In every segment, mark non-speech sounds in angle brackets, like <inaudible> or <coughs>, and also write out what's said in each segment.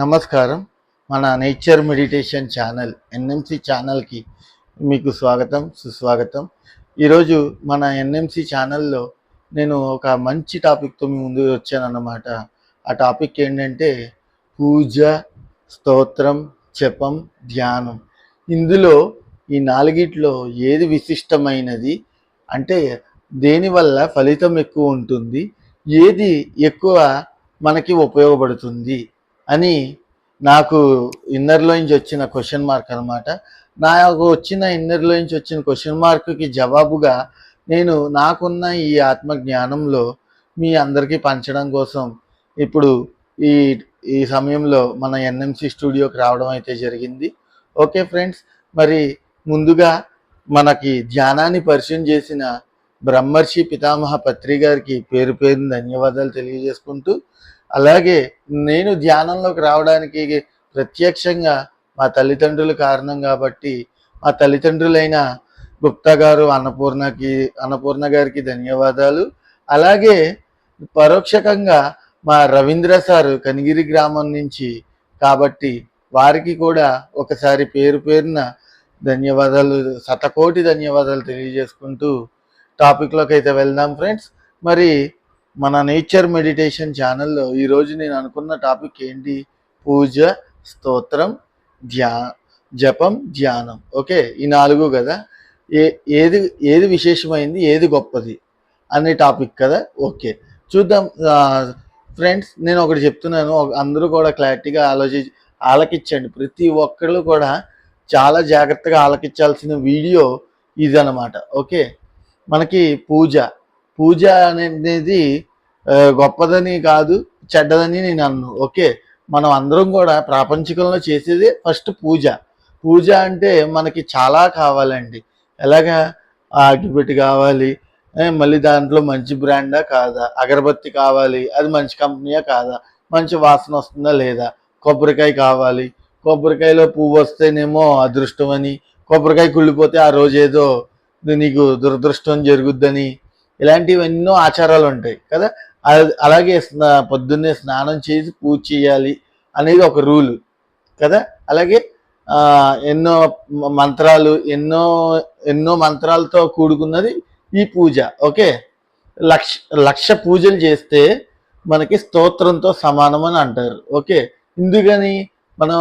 నమస్కారం. మన nature meditation channel NMC ఛానల్కి మీకు స్వాగతం సుస్వాగతం. ఈరోజు మన ఎన్ఎంసి ఛానల్లో నేను ఒక మంచి టాపిక్తో మీ ముందు వచ్చానన్నమాట. ఆ టాపిక్ ఏంటంటే పూజ స్తోత్రం జపం ధ్యానం. ఇందులో ఈ నాలుగిట్లో ఏది విశిష్టమైనది అంటే దేనివల్ల ఫలితం ఎక్కువ ఉంటుంది ఏది ఎక్కువ మనకి ఉపయోగపడుతుంది అని నాకు ఇన్నర్లో నుంచి వచ్చిన క్వశ్చన్ మార్క్ అనమాట నాకు వచ్చిన ఇన్నర్లో నుంచి వచ్చిన క్వశ్చన్ మార్క్కి జవాబుగా నేను నాకున్న ఈ ఆత్మ జ్ఞానంలో మీ అందరికీ పంచడం కోసం ఇప్పుడు ఈ ఈ సమయంలో మన ఎన్ఎంసి స్టూడియోకి రావడం అయితే జరిగింది. ఓకే ఫ్రెండ్స్ మరి ముందుగా మనకి ధ్యానాన్ని పరిచయం చేసిన బ్రహ్మర్షి పితామహ పత్రి గారికి పేరు పేరుని ధన్యవాదాలు తెలియజేసుకుంటూ అలాగే నేను ధ్యానంలోకి రావడానికి ప్రత్యక్షంగా మా తల్లిదండ్రులు కారణం కాబట్టి మా తల్లిదండ్రులైన గుప్తా గారు అన్నపూర్ణకి అన్నపూర్ణ గారికి ధన్యవాదాలు. అలాగే పరోక్షకంగా మా రవీంద్ర సారు కనిగిరి గ్రామం నుంచి కాబట్టి వారికి కూడా ఒకసారి పేరు పేరున ధన్యవాదాలు శతకోటి ధన్యవాదాలు తెలియజేసుకుంటూ టాపిక్లోకి అయితే వెళ్దాం ఫ్రెండ్స్. మరి మన నేచర్ మెడిటేషన్ ఛానల్లో ఈరోజు నేను అనుకున్న టాపిక్ ఏంటి? పూజ స్తోత్రం ధ్యా జపం ధ్యానం. ఓకే? ఈ నాలుగు కదా? ఏ ఏది ఏది విశేషమైంది ఏది గొప్పది అనే టాపిక్ కదా? ఓకే. చూద్దాం. ఫ్రెండ్స్ నేను ఒకటి చెప్తున్నాను. అందరూ కూడా క్లారిటీగా ఆలోచి ఆలకించండి. ప్రతి ఒక్కళ్ళు కూడా చాలా జాగ్రత్తగా ఆలకించాల్సిన వీడియో ఇది అన్నమాట ఓకే? మనకి పూజ. పూజ అనేది గొప్పదని కాదు చెడ్డదని నేను అన్ను. ఓకే? మనం అందరం కూడా ప్రాపంచికంలో చేసేది ఫస్ట్ పూజ. పూజ అంటే మనకి చాలా కావాలండి. ఎలాగా? ఆ అగ్గిపెట్టి కావాలి మళ్ళీ దాంట్లో మంచి బ్రాండా కాదా? అగరబత్తి కావాలి అది మంచి కంపెనీయా కాదా? మంచి వాసన వస్తుందా లేదా? కొబ్బరికాయ కావాలి. కొబ్బరికాయలో పువ్వు వస్తేనేమో అదృష్టం అని కొబ్బరికాయ కుళ్ళిపోతే ఆ రోజు ఏదో నీకు దురదృష్టం జరుగుద్దని ఇలాంటివి ఎన్నో ఆచారాలు ఉంటాయి కదా అలాగే స్నా- పొద్దున్నే స్నానం చేసి పూజ చేయాలి అనేది ఒక రూలు కదా? అలాగే ఎన్నో మంత్రాలు ఎన్నో ఎన్నో మంత్రాలతో కూడుకున్నది ఈ పూజ ఓకే? లక్ష లక్ష పూజలు చేస్తే మనకి స్తోత్రంతో సమానం అని అంటారు ఓకే? ఎందుకని? మనం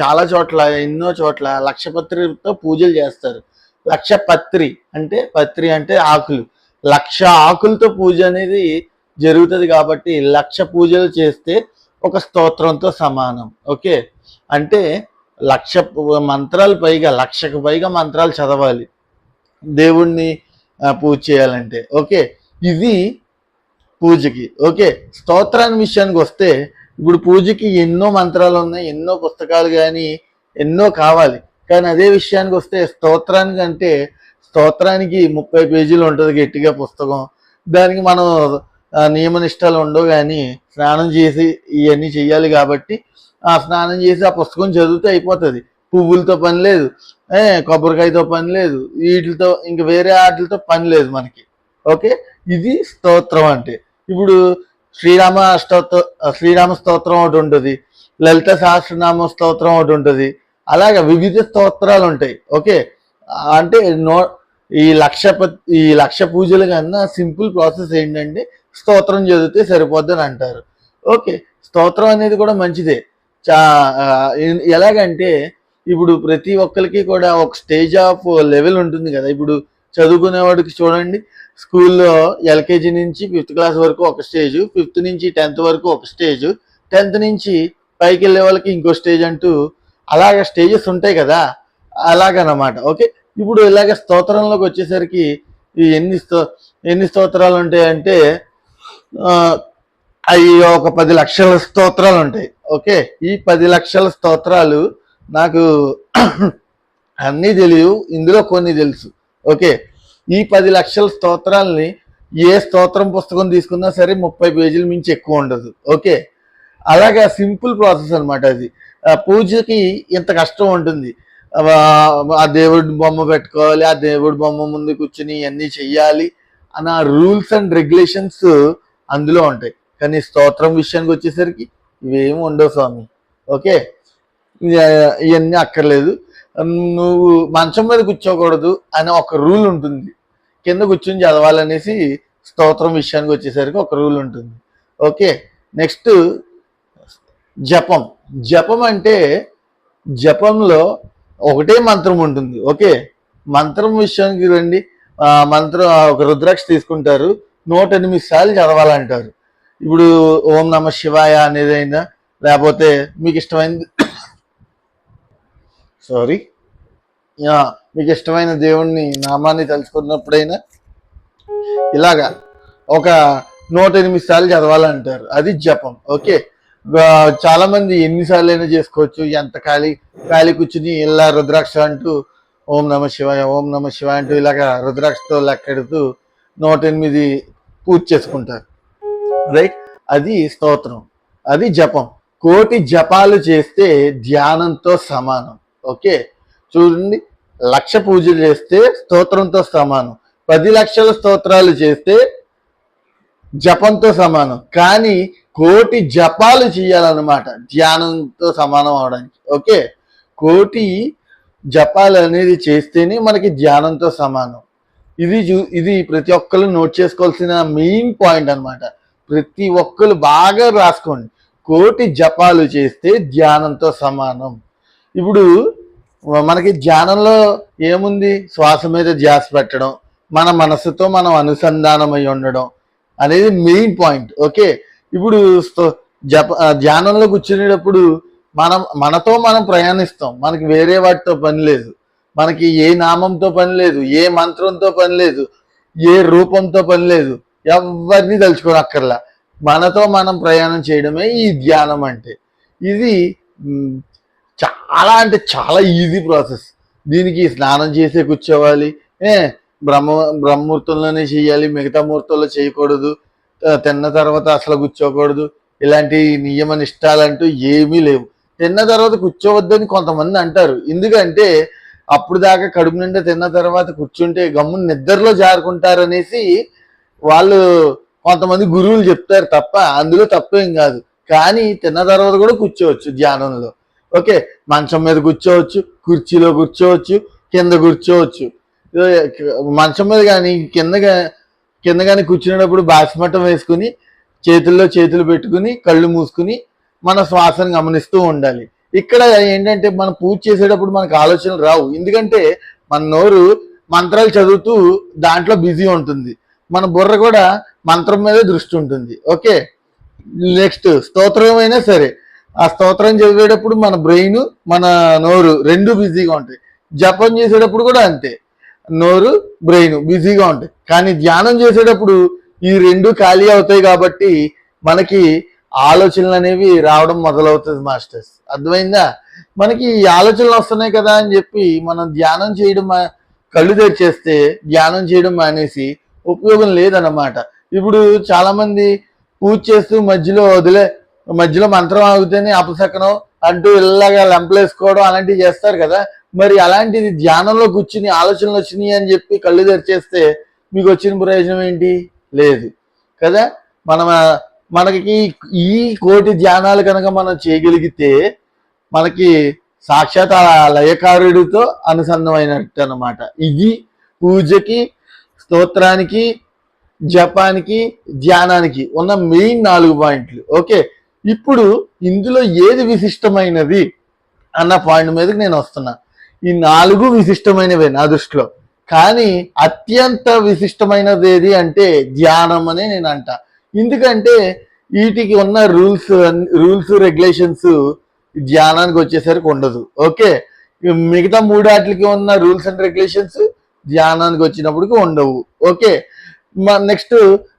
చాలా చోట్ల ఎన్నో చోట్ల లక్షపత్రితో పూజలు చేస్తారు. లక్షపత్రి అంటే పత్రి అంటే ఆకులు. లక్ష ఆకులతో పూజ అనేది జరుగుతుంది కాబట్టి లక్ష పూజలు చేస్తే ఒక స్తోత్రంతో సమానం. ఓకే? అంటే లక్ష మంత్రాలు పైగా లక్షకు పైగా మంత్రాలు చదవాలి. దేవుణ్ణి పూజ చేయాలంటే. ఓకే? ఇది పూజకి. ఓకే? స్తోత్రాన్ని విషయానికి వస్తే ఇప్పుడు పూజకి ఎన్నో మంత్రాలు ఉన్నాయి ఎన్నో పుస్తకాలు కానీ ఎన్నో కావాలి. కానీ అదే విషయానికి వస్తే స్తోత్రానికి అంటే స్తోత్రానికి ముప్పై పేజీలు ఉంటుంది గట్టిగా పుస్తకం. దానికి మనం నియమనిష్టాలు ఉండవు కానీ స్నానం చేసి ఇవన్నీ చెయ్యాలి కాబట్టి ఆ స్నానం చేసి ఆ పుస్తకం చదివితే అయిపోతుంది. పువ్వులతో పని లేదు ఏ కొబ్బరికాయతో పని లేదు వీటితో ఇంక వేరే వాటితో పని లేదు మనకి. ఓకే? ఇది స్తోత్రం అంటే. ఇప్పుడు శ్రీరామ స్తోత్ర శ్రీరామ స్తోత్రం ఒకటి ఉంటుంది లలిత సహస్రనామ స్తోత్రం ఒకటి ఉంటుంది అలాగే వివిధ స్తోత్రాలు ఉంటాయి. ఓకే? అంటే నో ఈ లక్ష ప- ఈ లక్ష పూజలు కన్నా సింపుల్ ప్రాసెస్ ఏంటంటే స్తోత్రం చదివితే సరిపోద్దని అంటారు. ఓకే స్తోత్రం అనేది కూడా మంచిదే. చా ఎలాగంటే ఇప్పుడు ప్రతి ఒక్కరికి కూడా ఒక స్టేజ్ ఆఫ్ లెవెల్ ఉంటుంది కదా. ఇప్పుడు చదువుకునేవాడికి చూడండి స్కూల్లో ఎల్కేజీ నుంచి ఫిఫ్త్ క్లాస్ వరకు ఒక స్టేజ్ ఫిఫ్త్ నుంచి టెన్త్ వరకు ఒక స్టేజ్ టెన్త్ నుంచి పైకి వెళ్ళే వాళ్ళకి ఇంకో స్టేజ్ అంటూ అలాగ స్టేజెస్ ఉంటాయి కదా. అలాగనమాట. ఓకే ఇప్పుడు ఇలాగ స్తోత్రంలోకి వచ్చేసరికి ఈ ఎన్ని స్తో ఎన్ని స్తోత్రాలు ఉంటాయంటే అవి ఒక పది లక్షల స్తోత్రాలు ఉంటాయి. ఓకే? ఈ పది లక్షల స్తోత్రాలు నాకు <clears throat> అన్నీ తెలియవు ఇందులో కొన్ని తెలుసు. ఓకే? ఈ పది లక్షల స్తోత్రాలని ఏ స్తోత్రం పుస్తకం తీసుకున్నా సరే ముప్పై పేజీల మించి ఎక్కువ ఉండదు. ఓకే? అలాగే సింపుల్ ప్రాసెస్ అనమాట అది. ఆ పూజకి ఇంత కష్టం ఉంటుంది. ఆ దేవుడి బొమ్మ పెట్టుకోవాలి ఆ దేవుడి బొమ్మ ముందు కూర్చుని ఇవన్నీ చెయ్యాలి అన్న రూల్స్ అండ్ రెగ్యులేషన్స్ అందులో ఉంటాయి. కానీ స్తోత్రం విషయానికి వచ్చేసరికి ఇవేమి ఉండవు స్వామి. ఓకే? ఇవన్నీ అక్కర్లేదు. నువ్వు మంచం మీద కూర్చోకూడదు అనే ఒక రూల్ ఉంటుంది. కింద కూర్చొని చదవాలనేసి స్తోత్రం విషయానికి వచ్చేసరికి ఒక రూల్ ఉంటుంది. ఓకే? నెక్స్ట్ జపం. జపం అంటే జపంలో ఒకటే మంత్రం ఉంటుంది. ఓకే? మంత్రం విషయానికి రండి. మంత్రం ఒక రుద్రాక్ష తీసుకుంటారు. నూట ఎనిమిది సార్లు చదవాలంటారు. ఇప్పుడు ఓం నమ శివాయ అనేదైనా లేకపోతే మీకు ఇష్టమైనది సారీ <coughs> మీకు ఇష్టమైన దేవుణ్ణి నామాన్ని తలుచుకున్నప్పుడైనా ఇలాగా ఒక నూట ఎనిమిది సార్లు చదవాలంటారు. అది జపం. ఓకే? చాలా మంది ఎన్నిసార్లు అయినా చేసుకోవచ్చు. ఎంత ఖాళీ ఖాళీ కూర్చుని ఇలా రుద్రాక్ష అంటూ ఓం నమ శివాయ ఓం నమ శివాయ అంటూ ఇలాగా రుద్రాక్షతో లెక్కెడుతూ నూట ఎనిమిది పూజ చేసుకుంటారు. రైట్ అది స్తోత్రం. అది జపం. కోటి జపాలు చేస్తే ధ్యానంతో సమానం. ఓకే? చూడండి. లక్ష పూజలు చేస్తే స్తోత్రంతో సమానం. పది లక్షల స్తోత్రాలు చేస్తే జపంతో సమానం. కానీ కోటి జపాలు చేయాలన్నమాట. ధ్యానంతో సమానం అవడానికి. ఓకే? కోటి జపాలు అనేది చేస్తేనే మనకి ధ్యానంతో సమానం. ఇది చూ ఇది ప్రతి ఒక్కరు నోట్ చేసుకోవాల్సిన మెయిన్ పాయింట్ అన్నమాట. ప్రతి ఒక్కరు బాగా రాసుకోండి. కోటి జపాలు చేస్తే ధ్యానంతో సమానం. ఇప్పుడు మనకి ధ్యానంలో ఏముంది? శ్వాస మీద ధ్యాస పెట్టడం మన మనసుతో మనం అనుసంధానమై ఉండడం అనేది మెయిన్ పాయింట్. ఓకే? ఇప్పుడు జప ధ్యానంలో కూర్చునేటప్పుడు మనం మనతో మనం ప్రయాణిస్తాం. మనకి వేరే వాటితో పని లేదు. మనకి ఏ నామంతో పని లేదు ఏ మంత్రంతో పని లేదు ఏ రూపంతో పని లేదు. ఎవరిని తలుచుకోనక్కర్లా మనతో మనం ప్రయాణం చేయడమే ఈ ధ్యానం అంటే. ఇది చాలా అంటే చాలా ఈజీ ప్రాసెస్. దీనికి స్నానం చేసే కూర్చోవాలి. ఏ బ్రహ్మ బ్రహ్మముహూర్తంలోనే చేయాలి. మిగతా ముహూర్తంలో చేయకూడదు. తిన్న తర్వాత అసలు కూర్చోకూడదు. ఇలాంటి నియమ నిష్టాలంటూ ఏమీ లేవు. తిన్న తర్వాత కూర్చోవద్దని కొంతమంది అంటారు. ఎందుకంటే అప్పుడు దాకా కడుపు నిండా తిన్న తర్వాత కూర్చుంటే గమ్మున నిద్రలో జారుకుంటారనేసి వాళ్ళు కొంతమంది గురువులు చెప్తారు తప్ప అందులో తప్పేం కాదు. కానీ తిన్న తర్వాత కూడా కూర్చోవచ్చు ధ్యానంలో. ఓకే మంచం మీద కూర్చోవచ్చు కుర్చీలో కూర్చోవచ్చు కింద కూర్చోవచ్చు. మంచం మీద కానీ కింద కిందగానే కింద కానీ కూర్చునేటప్పుడు బాసిమట్టం వేసుకుని చేతుల్లో చేతులు పెట్టుకుని కళ్ళు మూసుకుని మన శ్వాసను గమనిస్తూ ఉండాలి. ఇక్కడ ఏంటంటే మనం పూజ చేసేటప్పుడు మనకు ఆలోచనలు రావు. ఎందుకంటే మన నోరు మంత్రాలు చదువుతూ దాంట్లో బిజీ ఉంటుంది. మన బుర్ర కూడా మంత్రం మీదే దృష్టి ఉంటుంది. ఓకే? నెక్స్ట్ స్తోత్రం అయినా సరే. ఆ స్తోత్రం చదివేటప్పుడు మన బ్రెయిన్ మన నోరు రెండు బిజీగా ఉంటాయి. జపం చేసేటప్పుడు కూడా అంతే. నోరు బ్రెయిన్ బిజీగా ఉంటాయి. కానీ ధ్యానం చేసేటప్పుడు ఈ రెండు ఖాళీ అవుతాయి కాబట్టి మనకి ఆలోచనలు అనేవి రావడం మొదలవుతుంది మాస్టర్స్. అర్థమైందా? మనకి ఈ ఆలోచనలు వస్తున్నాయి కదా అని చెప్పి మనం ధ్యానం చేయడం మా- కళ్ళు తెరిచేస్తే ధ్యానం చేయడం మానేసి ఉపయోగం లేదన్నమాట. ఇప్పుడు చాలామంది పూజ చేస్తూ మధ్యలో వదిలే మధ్యలో మంత్రం ఆగితేనే అపశకనం అంటూ ఇలాగా లెంపలేసుకోవడం అలాంటివి చేస్తారు కదా. మరి అలాంటిది ధ్యానంలో కూర్చుని ఆలోచనలు వచ్చినాయి అని చెప్పి కళ్ళు తెరిచేస్తే మీకు వచ్చిన ప్రయోజనం ఏంటి? లేదు. కదా? మనం మనకి ఈ కోటి ధ్యానాలు కనుక మనం చేయగలిగితే మనకి సాక్షాత్ ఆ లయకారుడితో అనుసంధమైనట్టు అనమాట ఇది పూజకి స్తోత్రానికి జపానికి ధ్యానానికి ఉన్న మెయిన్ నాలుగు పాయింట్లు. ఓకే? ఇప్పుడు ఇందులో ఏది విశిష్టమైనది అన్న పాయింట్ మీదకి నేను వస్తున్నా. ఈ నాలుగు విశిష్టమైనవే నా దృష్టిలో. కానీ అత్యంత విశిష్టమైనది ఏది అంటే ధ్యానం అని నేను అంట ఎందుకంటే వీటికి ఉన్న రూల్స్ రూల్స్ రెగ్యులేషన్స్ ధ్యానానికి వచ్చేసరికి ఉండదు. ఓకే? మిగతా మూడాట్లకి ఉన్న రూల్స్ అండ్ రెగ్యులేషన్స్ ధ్యానానికి వచ్చినప్పటికి ఉండవు. ఓకే? నెక్స్ట్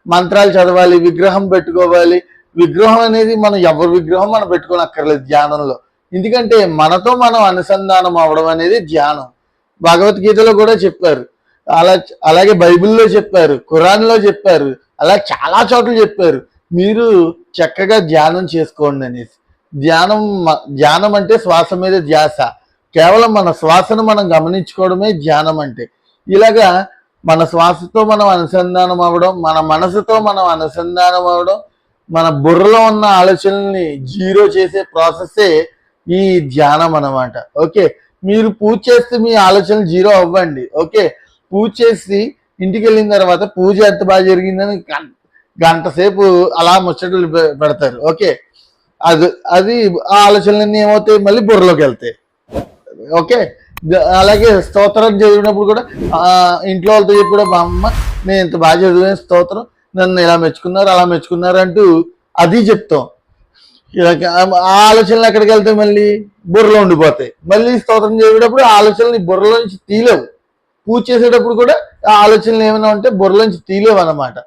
మంత్రాలు చదవాలి విగ్రహం పెట్టుకోవాలి. విగ్రహం అనేది మనం ఎవరి విగ్రహం మనం పెట్టుకోనక్కర్లేదు ధ్యానంలో. ఎందుకంటే మనతో మనం అనుసంధానం అవడం అనేది ధ్యానం. భగవద్గీతలో కూడా చెప్పారు. అలా అలాగే బైబిల్లో చెప్పారు. ఖురాన్లో చెప్పారు. అలా చాలా చోట్ల చెప్పారు. మీరు చక్కగా ధ్యానం చేసుకోండి అనేసి. ధ్యానం ధ్యానం అంటే శ్వాస మీద ధ్యాస. కేవలం మన శ్వాసను మనం గమనించుకోవడమే ధ్యానం అంటే. ఇలాగా మన శ్వాసతో మనం అనుసంధానం అవ్వడం మన మనసుతో మనం అనుసంధానం అవ్వడం మన బుర్రలో ఉన్న ఆలోచనల్ని జీరో చేసే ప్రాసెస్సే ఈ ధ్యానం అన్నమాట. ఓకే? మీరు పూజ చేస్తే మీ ఆలోచనలు జీరో అవ్వండి. ఓకే? పూజ చేసి ఇంటికి వెళ్ళిన తర్వాత పూజ ఎంత బాగా జరిగిందని గం- గంట సేపు అలా ముచ్చట్లు పెడతారు. ఓకే? అది అది ఆ ఆలోచనలన్నీ ఏమవుతాయి? మళ్ళీ బుర్రలోకి వెళ్తాయి. ఓకే? అలాగే స్తోత్రం చదివినప్పుడు కూడా ఇంట్లో వాళ్ళతో చెప్పి కూడా మా అమ్మ నేను ఇంత బాగా చదివిన స్తోత్రం. నన్ను ఇలా మెచ్చుకున్నారు అలా మెచ్చుకున్నారు అంటూ అది చెప్తాం. ఆలోచనలు ఎక్కడికి వెళ్తాయి మళ్ళీ? బుర్రలో ఉండిపోతాయి. మళ్ళీ స్తోత్రం చేసేటప్పుడు ఆలోచనలు బుర్రలో నుంచి తీలేవు పూజ చేసేటప్పుడు కూడా ఆ ఆలోచనలు ఏమైనా ఉంటే బుర్రలో నుంచి తీలేవు అనమాట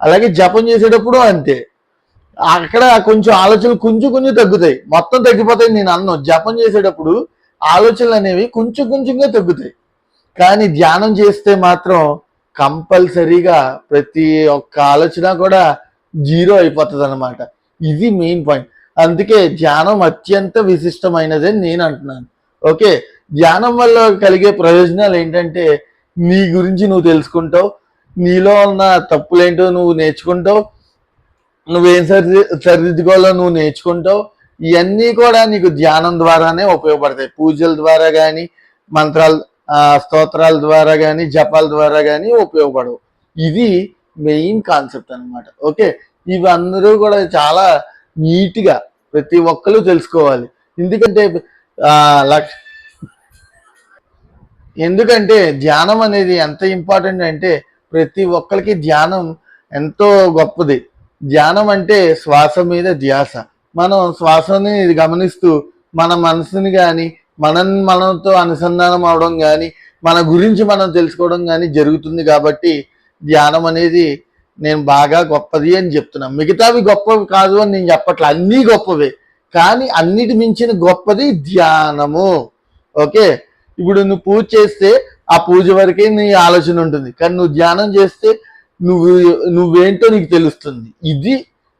అలాగే జపం చేసేటప్పుడు అంతే. అక్కడ కొంచెం ఆలోచనలు కొంచెం కొంచెం తగ్గుతాయి. మొత్తం తగ్గిపోతాయి నేను అన్నం. జపం చేసేటప్పుడు ఆలోచనలు అనేవి కొంచెం కొంచెంగా తగ్గుతాయి. కానీ ధ్యానం చేస్తే మాత్రం కంపల్సరీగా ప్రతి ఒక్క ఆలోచన కూడా జీరో అయిపోతుంది అనమాట ఇది మెయిన్ పాయింట్. అందుకే ధ్యానం అత్యంత విశిష్టమైనది అని నేను అంటున్నాను. ఓకే? ధ్యానం వల్ల కలిగే ప్రయోజనాలు ఏంటంటే నీ గురించి నువ్వు తెలుసుకుంటావు నీలో ఉన్న తప్పులేంటో నువ్వు నేర్చుకుంటావు నువ్వేం సరి సరిదిద్దుకోవాలో నువ్వు నేర్చుకుంటావు ఇవన్నీ కూడా నీకు ధ్యానం ద్వారానే ఉపయోగపడతాయి. పూజల ద్వారా కానీ మంత్రాల స్తోత్రాల ద్వారా కానీ జపాల ద్వారా కానీ ఉపయోగపడవు. ఇది మెయిన్ కాన్సెప్ట్ అన్నమాట. ఓకే? ఇవి అందరూ కూడా చాలా నీట్గా ప్రతి ఒక్కరు తెలుసుకోవాలి. ఎందుకంటే ఎందుకంటే ధ్యానం అనేది ఎంత ఇంపార్టెంట్ అంటే ప్రతి ఒక్కరికి ధ్యానం ఎంతో గొప్పది. ధ్యానం అంటే శ్వాస మీద ధ్యాస. మనం శ్వాసని గమనిస్తూ మన మనసుని కానీ మనం మనతో అనుసంధానం అవడం కానీ మన గురించి మనం తెలుసుకోవడం కానీ జరుగుతుంది కాబట్టి ధ్యానం అనేది నేను బాగా గొప్పది అని చెప్తున్నాను మిగతావి గొప్పవి కాదు అని నేను చెప్పట్లే. అన్నీ గొప్పవే. కానీ అన్నిటి మించిన గొప్పది ధ్యానము. ఓకే? ఇప్పుడు నువ్వు పూజ చేస్తే ఆ పూజ వరకే నీ ఆలోచన ఉంటుంది. కానీ నువ్వు ధ్యానం చేస్తే నువ్వు నువ్వేంటో నీకు తెలుస్తుంది. ఇది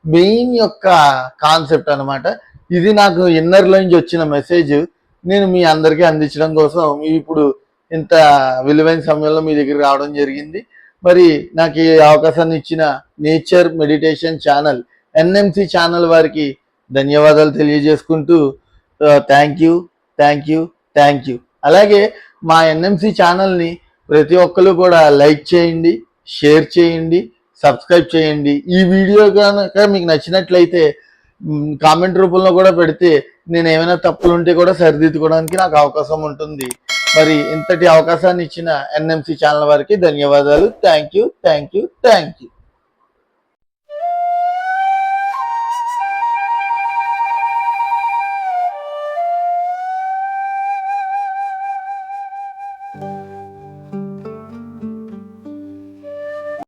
మెయిన్ యొక్క కాన్సెప్ట్ అనమాట ఇది నాకు ఇన్నర్ నుంచి వచ్చిన మెసేజ్. నేను మీ అందరికీ అందించడం కోసం ఇప్పుడు ఇంత విలువైన సమయంలో మీ దగ్గరికి రావడం జరిగింది. మరి నాకు ఈ అవకాశాన్ని ఇచ్చిన nature meditation channel NMC channel వారికి ధన్యవాదాలు తెలియజేసుకుంటూ thank you thank you thank you అలాగే మా ఎన్ఎంసి ఛానల్ని ప్రతి ఒక్కరు కూడా లైక్ చేయండి షేర్ చేయండి సబ్స్క్రైబ్ చేయండి. ఈ వీడియో కనుక మీకు నచ్చినట్లయితే కామెంట్ రూపంలో కూడా పెడితే నేను ఏమైనా తప్పులు ఉంటే కూడా సరిదిద్దుకోవడానికి నాకు అవకాశం ఉంటుంది. మరి ఇంతటి అవకాశాన్ని ఇచ్చిన ఎన్ఎంసి ఛానల్ వారికి ధన్యవాదాలు. Thank you thank you thank you